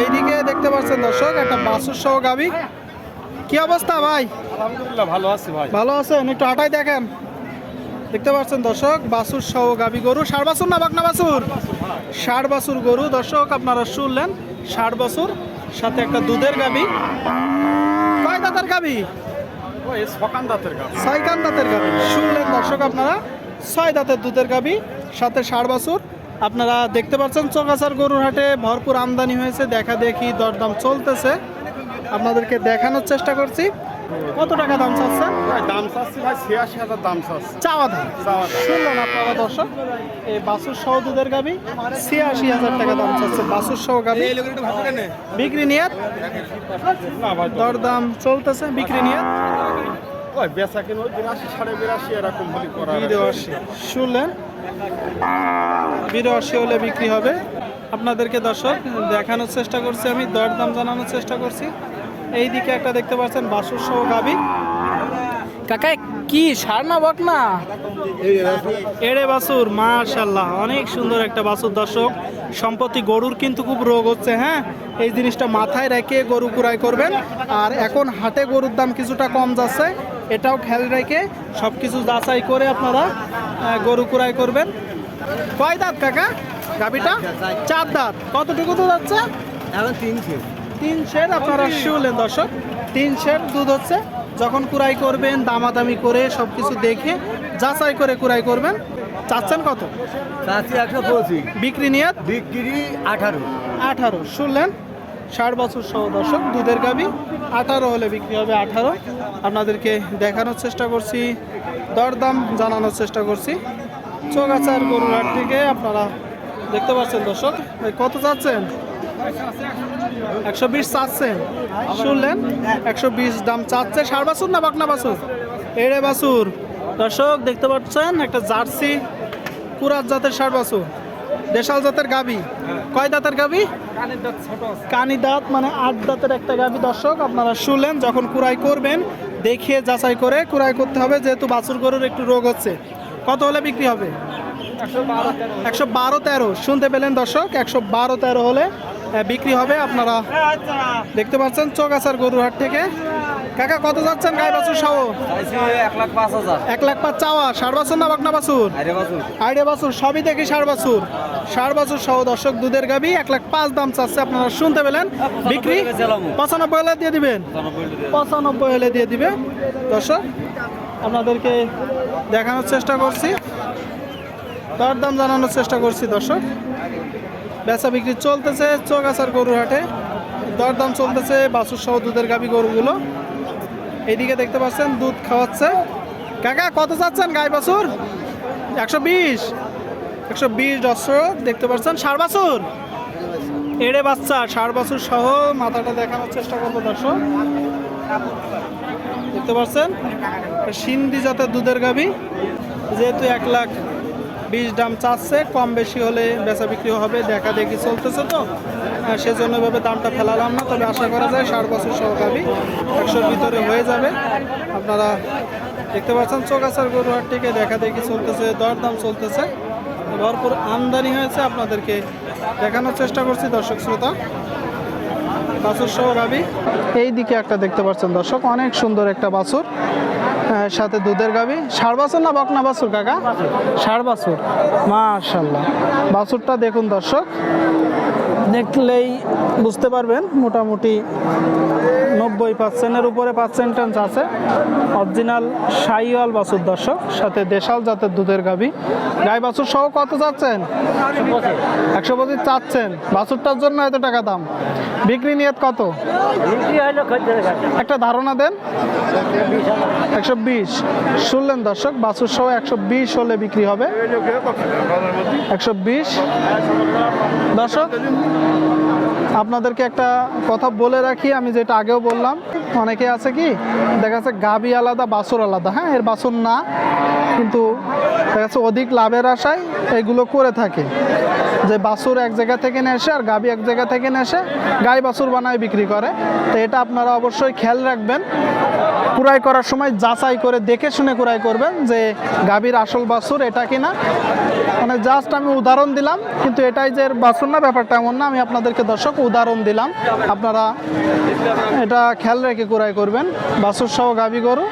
এইদিকে দেখতে পাচ্ছেন দর্শক একটা বাসুর সহ গাবি কি অবস্থা ভাই? আলহামদুলিল্লাহ ভালো আছি ভাই। ভালো আছেন? একটু হাঁটাই দেখেন। দেখতে পাচ্ছেন দর্শক বাসুর সহ গাবি গরু। ষাট বাসুর না বাকনা বাসুর? ষাট বাসুর গরু। দর্শক আপনারা শুনলেন ষাট বাসুর সাথে একটা দুধের গাবি কয় দাঁতের গাবি ওই দাঁতের ছয় দাঁতের গাবি শুনলেন দর্শক আপনারা ছয় দাঁতের দুধের গাবি সাথে ষাট বাসুর আপনারা দেখতে পাচ্ছেন চকাচার গরুর হাটে ভরপুর আমদানি হয়েছে। দেখা দেখি দরদাম চলতেছে। আপনাদেরকে দেখানোর চেষ্টা করছি। কত টাকা দাম চাচ্ছেন? দাম চাচ্ছি ভাই ছিয়াশি হাজার দাম চাচ্ছি। চাওয়া দাম। চাওয়া দাম। শুনলেন আপনারা দর্শক এই বাসুর সহ দুধের গাবি ছিয়াশি হাজার টাকা দাম চাচ্ছে বাসুর সহ গাবি। বিক্রি নিয়ে দরদাম। চলতেছে বিক্রি নিয়ে ওই বেচা কিনে বিরাশি সাড়ে বিরাশি এরকম শুনলেন? বিরাশি হলে বিক্রি হবে। আপনাদেরকে দর্শক দেখানোর চেষ্টা করছি আমি দরদাম জানানোর চেষ্টা করছি। এই দিকে একটা দেখতে পাচ্ছেন বাসুর সহ গাবি কাকা কি সার না বক না? এড়ে বাসুর মাশাল্লাহ অনেক সুন্দর একটা বাসুর দর্শক। সম্পত্তি গরুর কিন্তু খুব রোগ হচ্ছে হ্যাঁ? এই জিনিসটা মাথায় রেখে গরু কুড়াই করবেন। আর এখন হাটে গরুর দাম কিছুটা কম যাচ্ছে। এটাও খেয়াল রেখে সব কিছু যাচাই করে আপনারা গরু কুড়াই করবেন। কয় দাঁত কাকা? গাবিটা চার দাঁত। কতটুকু দুধ হচ্ছে? এখন তিনশো তিন শের আপনারা শুনলেন দর্শক। তিন শের দুধ হচ্ছে। যখন কুড়াই করবেন দামাদামি করে সব কিছু দেখে যাচাই করে কুড়াই করবেন। চাচ্ছেন কত? চাচ্ছি একশো পঁচিশ। বিক্রি নিয়ে বিক্রি আঠারো। আঠারো। শুনলেন? ষাট বছর সহ দর্শক, দুধের গাবি আঠারো হলে বিক্রি হবে আঠারো। আপনাদেরকে দেখানোর চেষ্টা করছি, দরদাম জানানোর চেষ্টা করছি। চোগাচার গরুর হাট থেকে আপনারা দেখতে পাচ্ছেন দর্শক কত চাচ্ছেন? একশো বিশ চাচ্ছেন। শুনলেন? একশো বিশ দাম চাচ্ছে। ষাট বাছুর না বাকনা বাছুর? এড়ে বাছুর। দর্শক, দেখতে পাচ্ছেন একটা জার্সি কুরাত জাতের ষাট বাছুর। দেশাল জাতের গাবি। কয় দাঁতের গাবি? কানি দাঁত মানে আট দাঁতের একটা গাবি। দর্শক আপনারা শুনলেন যখন কুড়াই করবেন দেখিয়ে যাচাই করে কুড়াই করতে হবে যেহেতু বাছুর গরুর একটু রোগ হচ্ছে। কত হলে বিক্রি হবে? একশো বারো তেরো। শুনতে পেলেন দর্শক একশো বারো তেরো হলে বিক্রি হবে আপনারা। দেখতে পাচ্ছেন চৌগাছার গরুর হাট থেকে। কাকা কত যাচ্ছেন গায়ে বাছুর সহ? এক লাখ পাঁচ হাজার এক লাখ পাঁচ চাওয়া। ষাট বাছুর না বাকনা বাছুর? আইডিয়া বাছুর। সবই দেখি ষাট বাছুর। ষাট বাছুর সহ দর্শক দুধের গাবি এক লাখ পাঁচ দাম চাচ্ছে আপনারা শুনতে পেলেন। বিক্রি পঁচানব্বই হলে দিয়ে দিবেন? পঁচানব্বই হলে দিয়ে দিবে দর্শক আপনাদেরকে দেখানোর চেষ্টা করছি। দর দাম জানানোর চেষ্টা করছি দর্শক। বেচা বিক্রি চলতেছে চৌগাছার গরুর হাটে। দরদাম চলতেছে বাছুর সহ দুধের গাবি গরুগুলো। এইদিকে দেখতে পাচ্ছেন, দুধ খাওয়াচ্ছে। কাকা, কত চাচ্ছেন গাই বাছুর? একশো বিশ। একশো বিশ দর্শক দেখতে পাচ্ছেন ষাট বাছুর। এড়ে বাচ্চা ষাট বছর সহ মাথাটা দেখানোর চেষ্টা করব দর্শক। দেখতে পাচ্ছেন, সিন্ধি জাতের দুধের গাবি। যেহেতু এক লাখ বিশ দাম চাচ্ছে, কম বেশি হলে বেচা বিক্রি হবে, দেখা দেখি চলতেছে তো। সেজন্য এভাবে দামটা ফেলালাম না, তবে আশা করা যায় ষাট বছর সহ গাবি একশোর ভিতরে হয়ে যাবে। আপনারা দেখতে পাচ্ছেন চোগাছার গরু হাট থেকে দেখা দেখি চলতেছে, দরদাম চলতেছে। ভরপুর আমদানি হয়েছে, আপনাদেরকে দেখানোর চেষ্টা করছি, দর্শক শ্রোতা। বাছুর সহ গাবি এই দিকে একটা দেখতে পাচ্ছেন দর্শক অনেক সুন্দর একটা বাছুর। সাথে দুধের গাবি ষাড় বাছুর না বকনা বাছুর কাকা? ষাড় বাছুর। মাশাল্লাহ বাছুরটা দেখুন দর্শক। দেখলেই বুঝতে পারবেন মোটামুটি নব্বই পার্সেন্টের উপরে পার্সেন্টেন্স আছে। অরিজিনাল সাইওয়াল বাছুর দর্শক সাথে দেশাল জাতের দুধের গাবি গাই বাছুর সহ কত চাচ্ছেন একশো পঁচিশ চাচ্ছেন। বাছুরটার জন্য এত টাকা দাম। বিক্রি নিয়ত কত? একটা ধারণা দেন। একশো বিশ। শুনলেন দর্শক বাছুর সহ একশো বিশ হলে বিক্রি হবে। একশো বিশ। দর্শক আপনাদেরকে একটা কথা বলে রাখি, আমি যেটা আগেও বললাম, অনেকে আছে কি, দেখা যাচ্ছে গাবি আলাদা বাসুর আলাদা হ্যাঁ এর বাসুর না। কিন্তু অধিক লাভের আশায় এগুলো করে থাকে। যে বাছুর এক জায়গা থেকে নিয়ে এসে আর গাবি এক জায়গা থেকে নিয়ে এসে গাই বাছুর বানায় বিক্রি করে। তো এটা আপনারা অবশ্যই খেয়াল রাখবেন। কুড়াই করার সময় যাচাই করে দেখে শুনে কুড়াই করবেন যে গাভীর আসল বাছুর এটা কিনা। মানে জাস্ট আমি উদাহরণ দিলাম, কিন্তু এটাই যে বাছুর না, ব্যাপারটা এমন না। আমি আপনাদেরকে দর্শক উদাহরণ দিলাম। আপনারা এটা খেয়াল রেখে কুড়াই করবেন। বাছুর সহ গাভী গরু।